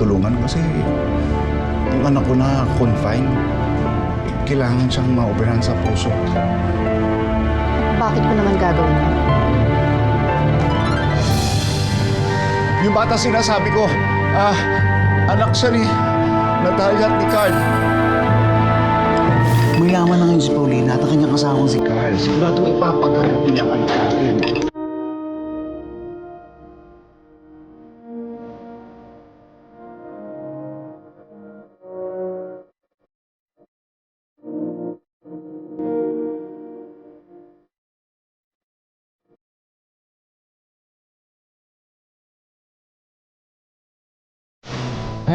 matulungan kasi yung anak ko na confined. Kailangan siyang maoperahan sa puso. Bakit ko naman gagawin yun? Yung bata sinasabi ko, ah, anak siya ni Natalia at ni Carl. Mayaman na ngayon si Paulina at ang kanyang kasama si Carl. Sigurado ipapagarap niya kay Carl.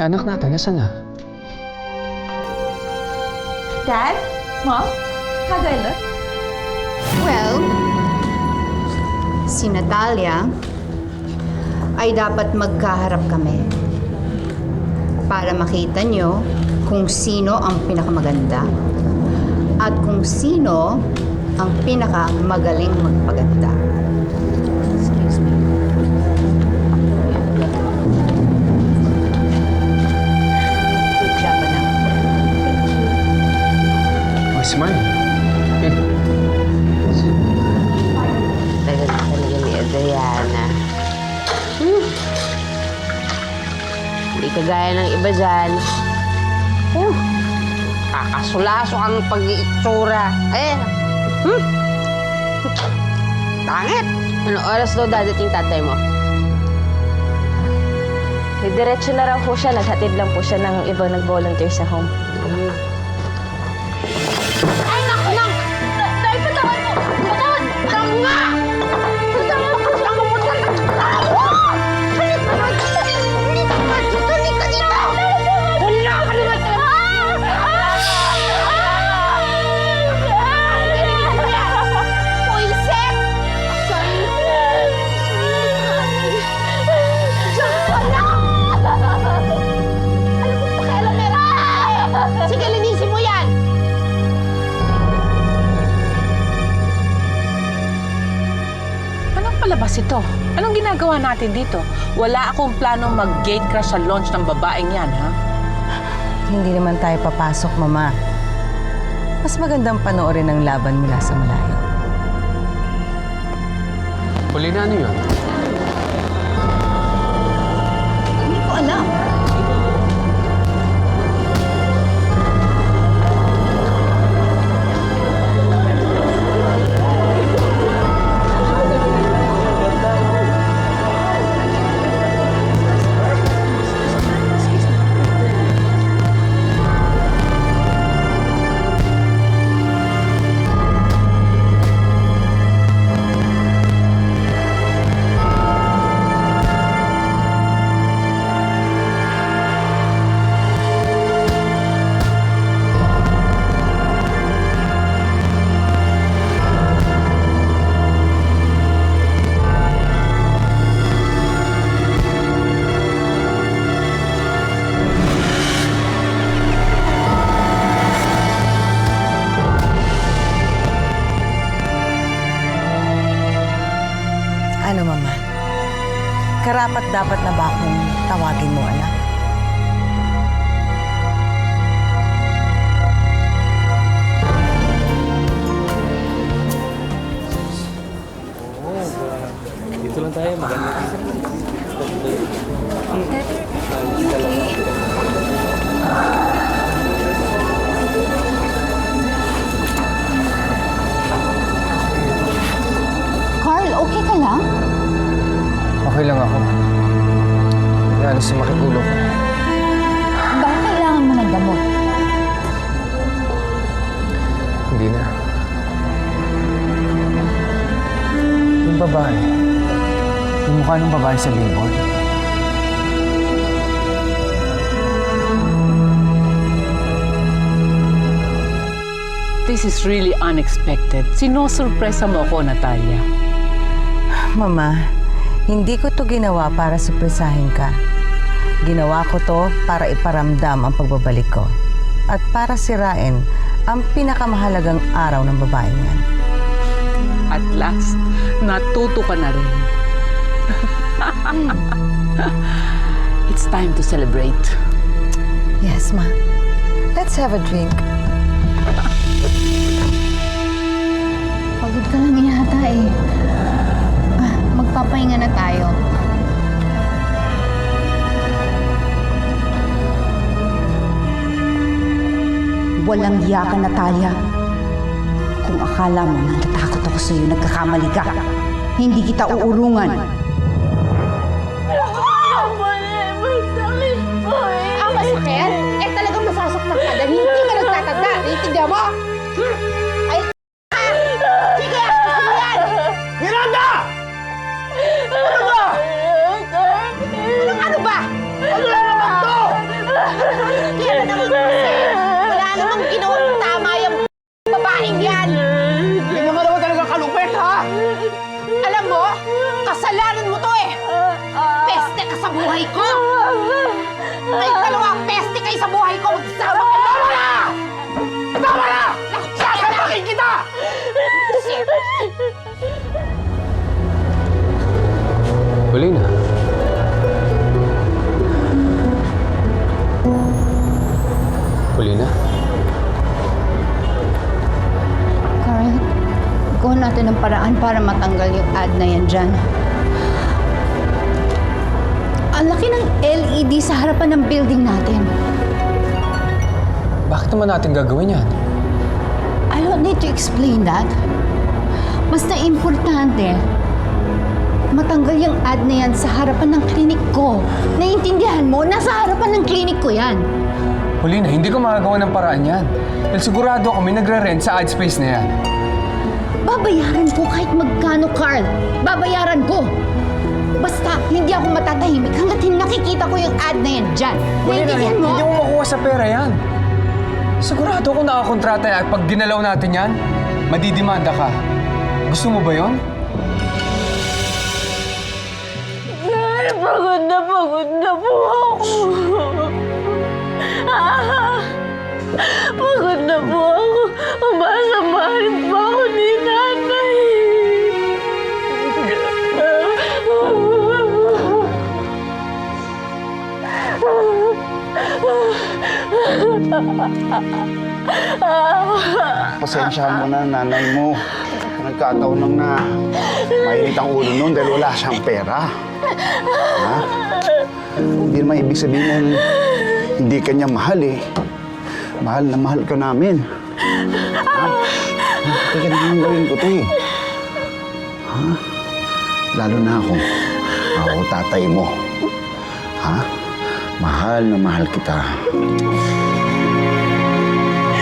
Ay, anak natin, nasaan na? Dad? Mom? How do I look? Well, si Natalia ay dapat magkaharap kami para makita nyo kung sino ang pinakamaganda at kung sino ang pinakamagaling magpaganda. Oh, smile. Eh, Talaga talaga ni Adriana. Hmm. Hindi kagaya ng iba dyan. Uh, kakasulaso ang pag-iitsura. Eh, hmm. Tangit! Ano oras daw dadating tatay mo? Diretso na raw po siya. Naghatid lang po siya ng ibang nag-volunteer sa home. Ay, Palabas ito? Anong ginagawa natin dito? Wala akong planong mag-gate crash sa launch ng babaeng yan, ha? Hindi naman tayo papasok, Mama. Mas magandang panoorin ang laban mula sa malayo. Paulina, ano yun? Hindi ko alam. Dapat na ba akong tawagin mo, anak? Dito lang tayo, maganda. Carl, okay ka lang? Okay lang ako. Yan, sumakit ulo ko. Bakit kailangan mo ng gamot? Hindi na. Yung babae. Yung mukha ng babae sa billboard. This is really unexpected. Sinosurpresa mo ako, Natalia. Mama, hindi ko to ginawa para supresahin ka. Ginawa ko to para iparamdam ang pagbabalik ko. At para sirain ang pinakamahalagang araw ng babaeng yan. At last, natuto ka na rin. It's time to celebrate. Yes, ma. Let's have a drink. Pagod ka lang yata eh. Ah, magpapahinga na tayo. Walang iya ka, Natalia. Kung akala mo natatakot ako sa'yo, nagkakamali ka. Hindi kita uurungan. Ang masakit? Eh talagang masasaktan ka dahil hindi ka nagtatanda. Naiintindihan mo? Kayong dalawa, peste kayo sa buhay ko. Magsama kayo. Tama na! Tama na! Sasapakin kita! Huli na. Huli na. Carl, gawa natin ng paraan para matanggal yung ad na yan dyan. Ang laki ng LED sa harapan ng building natin. Bakit naman natin gagawin yan? I don't need to explain that. Basta importante, matanggal yung ad na yan sa harapan ng klinik ko. Naiintindihan mo? Nasa harapan ng klinik ko yan. Huli na, hindi ko magagawa ng paraan yan. Dahil sigurado ako may nagre-rent sa ad space na yan. Babayaran ko kahit magkano, Carl. Babayaran ko. Basta, hindi ako matatahimik hanggat hindi nakikita ko yung ad na yan dyan. Naiintindihan mo? hindi mo makuha sa pera yan. Sigurado ako nakakontrata yan at pag ginalaw natin yan, madidimanda ka. Gusto mo ba yon? Ay, pagod na pagod na po ako. Ah, pagod na po ako. Umasamahin pa ako ni Pasensyahan mo na nanay mo. Nagkataon lang na mainit ang ulo noon dahil wala siyang pera. Ha? Hindi naman ibig sabihin na hindi ka niya mahal eh. Mahal na mahal ka namin. Ha? Kaya naman gawin ko to eh. Ha? Lalo na ako. Ako tatay mo. Ha? Mahal na mahal kita.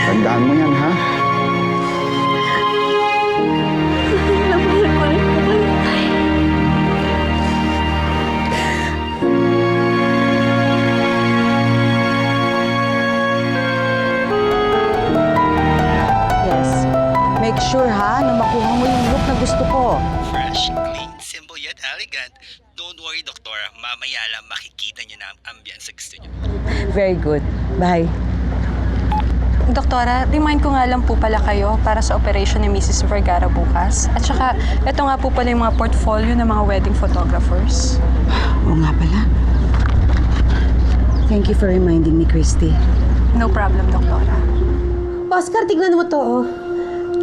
Tandaan mo yan, ha? Yes. Make sure ha na makuha mo yung look na gusto ko. Fresh, Mamaya lang makikita niyo na ang ambience sa gusto niyo. Very good. Bye. Doktora, remind ko nga lang po pala kayo para sa operation ni Mrs. Vergara bukas. At saka, ito nga po pala yung mga portfolio ng mga wedding photographers. Oo nga pala. Thank you for reminding me, Christy. No problem, Doktora. Oscar, tignan mo to. oh.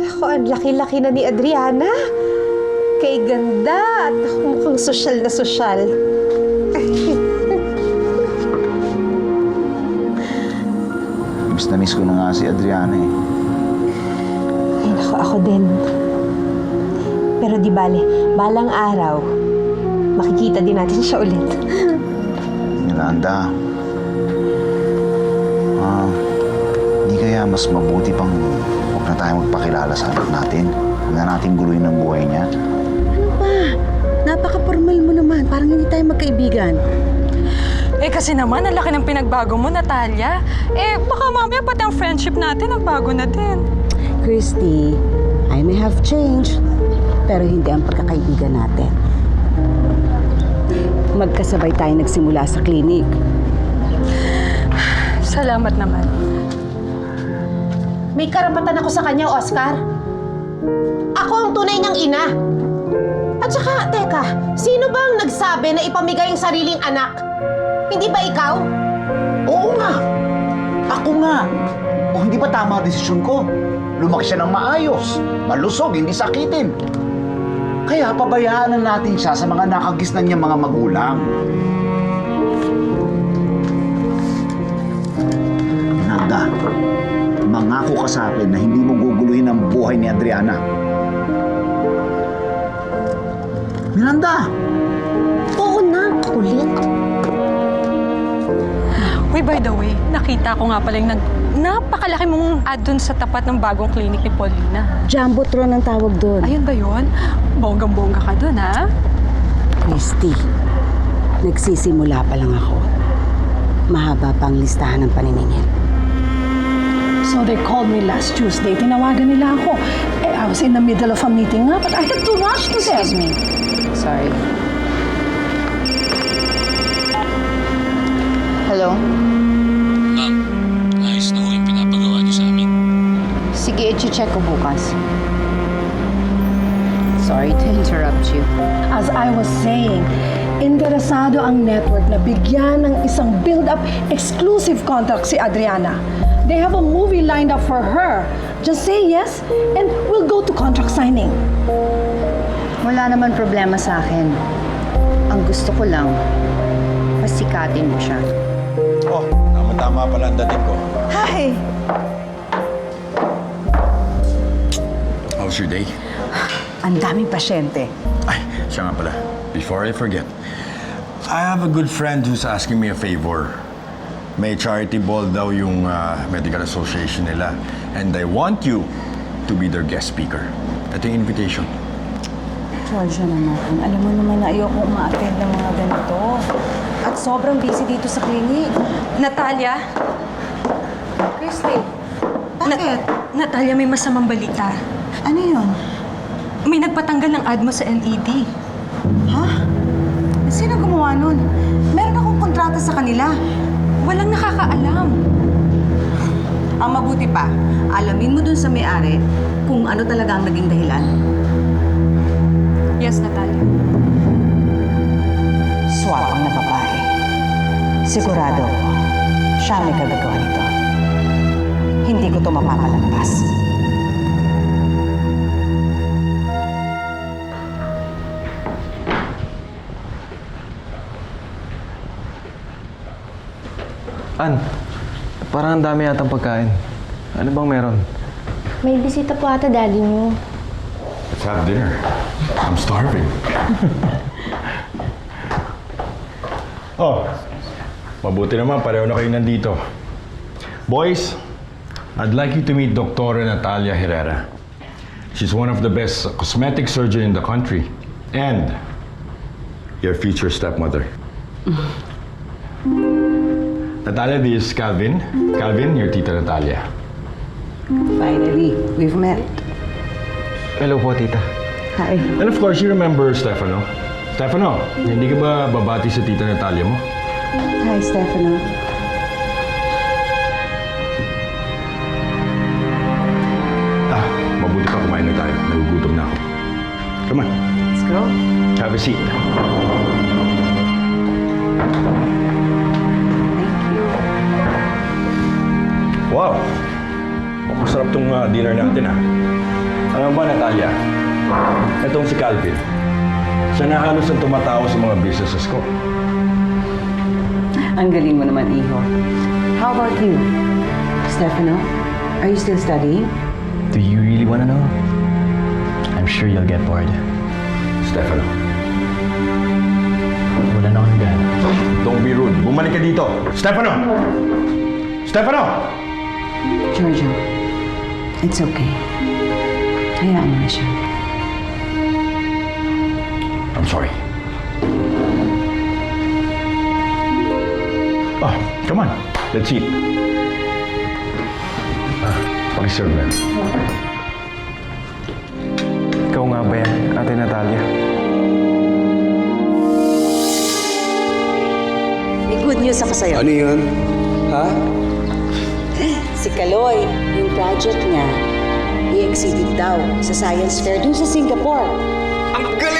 Ako, ang laki-laki na ni Adriana. Kay ganda at mukhang sosyal na sosyal. Miss na miss ko na nga si Adriana eh. Ay, naku, ako din. Pero di bale, balang araw, makikita din natin siya ulit. Miranda. Ah, hindi kaya mas mabuti pang huwag na tayo magpakilala sa anak natin. Huwag na natin guluhin ang buhay niya. Napaka-formal mo naman. Parang hindi tayo magkaibigan. Eh kasi naman, ang laki ng pinagbago mo, Natalia. Eh, baka mamaya pati ang friendship natin nagbago na din. Christy, I may have changed, pero hindi ang pagkakaibigan natin. Magkasabay tayo nagsimula sa klinik. Salamat naman. May karapatan ako sa kanya, Oscar. Ako ang tunay niyang ina. At saka, teka, sino bang nagsabi na ipamigay ang sariling anak? Hindi ba ikaw? Oo nga. Ako nga. O hindi ba tama ang desisyon ko? Lumaki siya ng maayos, malusog, hindi sakitin. Kaya pabayaan na natin siya sa mga nakagisnan niya mga magulang. Nanda, mangako ka sa akin na hindi mo guguluhin ang buhay ni Adriana. Miranda! Oo na, kulit. Uy, by the way, nakita ko nga pala yung nag... Napakalaki mong ad dun sa tapat ng bagong clinic ni Paulina. Jumbotron ang tawag doon. Ayun ba yun? Bonggang-bongga ka dun, ha? Christy, nagsisimula pa lang ako. Mahaba pa ang listahan ng paniningil. So they called me last Tuesday. Tinawagan nila ako. Eh, I was in the middle of a meeting nga, but I had to rush to them. Excuse me. Sorry. Hello? Ko bukas. Sorry to interrupt you. As I was saying, interesado ang network na bigyan ng isang build-up exclusive contract si Adriana. They have a movie lined up for her. Just say yes, and we'll go to contract signing. Wala naman problema sa akin. Ang gusto ko lang, pasikatin mo siya. Oh, tama-tama pala ang dating ko. Hi! Your day? Ang daming pasyente. Ay, siya nga pala. Before I forget, I have a good friend who's asking me a favor. May charity ball daw yung ah, medical association nila. And I want you to be their guest speaker. Ito yung invitation. Georgia naman, alam mo naman na ayoko umaattend ng mga ganito. At sobrang busy dito sa clinic. Natalia? Christy, Bakit? Natalia, may masamang balita. Ano yun? May nagpatanggal ng ad mo sa LED. Ha? Sino gumawa nun? Meron akong kontrata sa kanila. Walang nakakaalam. Ang mabuti pa, alamin mo dun sa may-ari kung ano talaga ang naging dahilan. Yes, Natalia. Swapang na babae. Sigurado ako, siya may kagagawa nito. Hindi ko to mapapalampas. An, parang ang dami yatang pagkain. Ano bang meron? May bisita po ata daddy niyo. Let's have dinner. I'm starving. oh, mabuti naman. Pareho na kayo nandito. Boys, I'd like you to meet Dr. Natalia Herrera. She's one of the best cosmetic surgeon in the country. And your future stepmother. Natalia, this is Calvin. Calvin, your tita Natalia. Finally, we've met. Hello po, tita. Hi. And of course, you remember Stefano. Stefano, hindi ka ba babati sa tita Natalia mo? Hi, Stefano. Ah, mabuti pa kumain na tayo. Nagugutom na ako. Come on, Let's go. have a seat. Thank you. Wow! Masarap tong ah, dinner natin ah. Alam ba, Natalia? Itong si Calvin. Siya na halos ang tumatawa sa mga businesses ko. Ang galing mo naman, Iho. How about you? Stefano, are you still studying? Do you really wanna know? I'm sure you'll get bored. Stefano, Wala na akong gana. don't be rude. Bumalik ka dito. Stefano! Stefano! Giorgio, it's okay. Hayaan mo na siya. I'm sorry. Ah, come on. Let's eat. Ah, pakiserve na. Ikaw nga ba yan, Ate Natalia? May good news ako sa'yo. Ano yun? Ha? Si Kaloy, yung project niya, i-exhibit daw sa science fair dun sa Singapore. Ang galing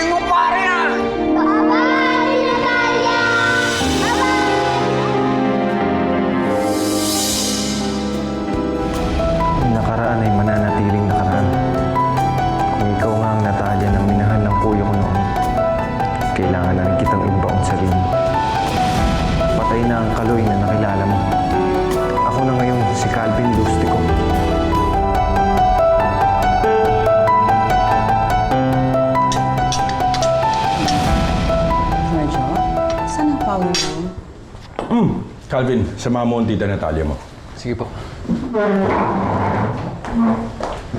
Alvin, samahan mo ang tita Natalia mo. Sige po.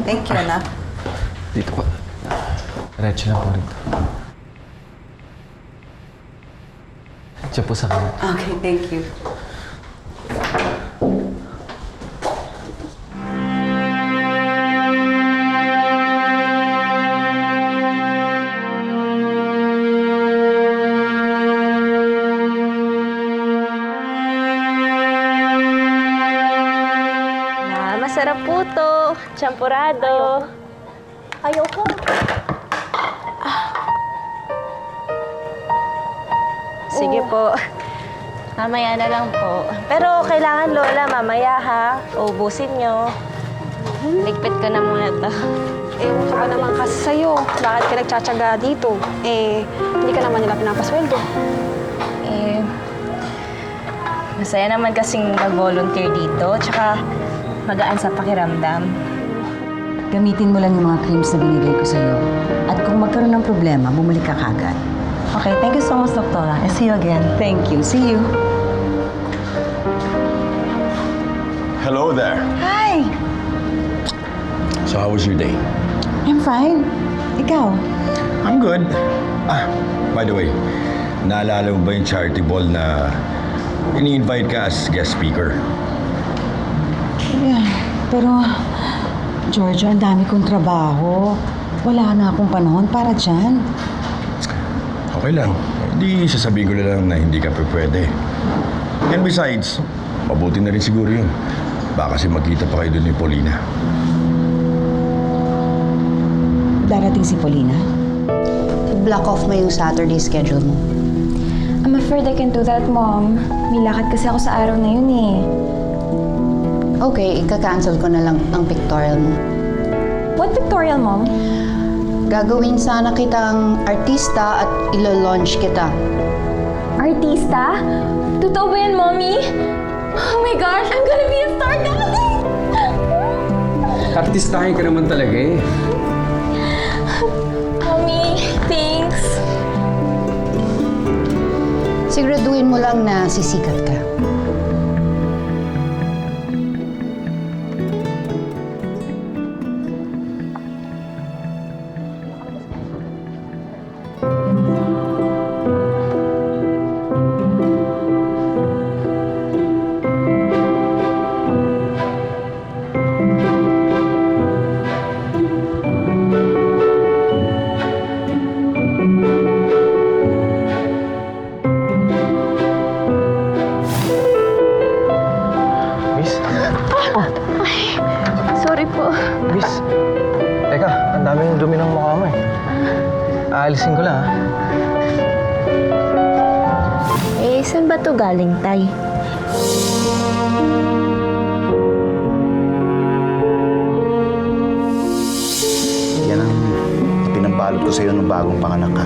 Thank you, anak. Dito po. Diretso lang po rito. Diyan po sa kanan. Okay, thank you. Champurado. Ayoko. Sige po. Mamaya na lang po. Pero kailangan, Lola, mamaya ha. Ubusin nyo. Ligpit ko na muna to. Ewan ko pa naman kasi sa'yo. Bakit ka nagtsatsaga dito? Eh, hindi ka naman nila pinapasweldo. Eh, masaya naman kasing mag-volunteer dito. Tsaka magaan sa pakiramdam. Gamitin mo lang yung mga creams na binigay ko sa'yo. At kung magkaroon ng problema, bumalik ka kagad. Okay, thank you so much, Doktora. And see you again. Thank you. See you. Hello there. Hi! So how was your day? I'm fine. Ikaw? I'm good. Ah, by the way, naalala mo ba yung charity ball na ini-invite ka as guest speaker? Yeah, pero, Giorgio, ang dami kong trabaho. Wala na akong panahon para dyan. Okay lang. Hindi sasabihin ko na lang na hindi ka pa pwede. And besides, mabuti na rin siguro yun. Baka kasi magkita pa kayo doon ni Paulina. Darating si Paulina. Block off mo yung Saturday schedule mo. I'm afraid I can't do that, Mom. May lakad kasi ako sa araw na yun eh. Okay, ika-cancel ko na lang ang pictorial mo. What pictorial, Mom? Gagawin sana kitang artista at ilo-launch kita. Artista? Totoo ba yan, Mommy? Oh my gosh, I'm gonna be a star darling! Artistahin ka naman talaga eh. Mommy, thanks. Siguraduhin mo lang na sisikat ka. Aalisin ko lang ah. Eh, saan ba to galing, Tay? Yan ang pinambalot ko sa'yo ng bagong panganak ka.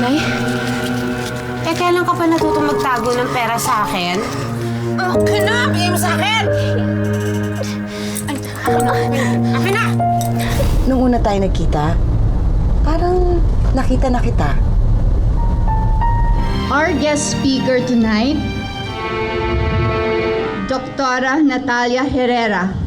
Nay? Eh, kailan ka pa natuto magtago ng pera sa akin? Okay na! Bigay mo sa akin! Akin na! Nung una tayo nagkita, parang nakita na kita. Our guest speaker tonight, Doktora Natalia Herrera.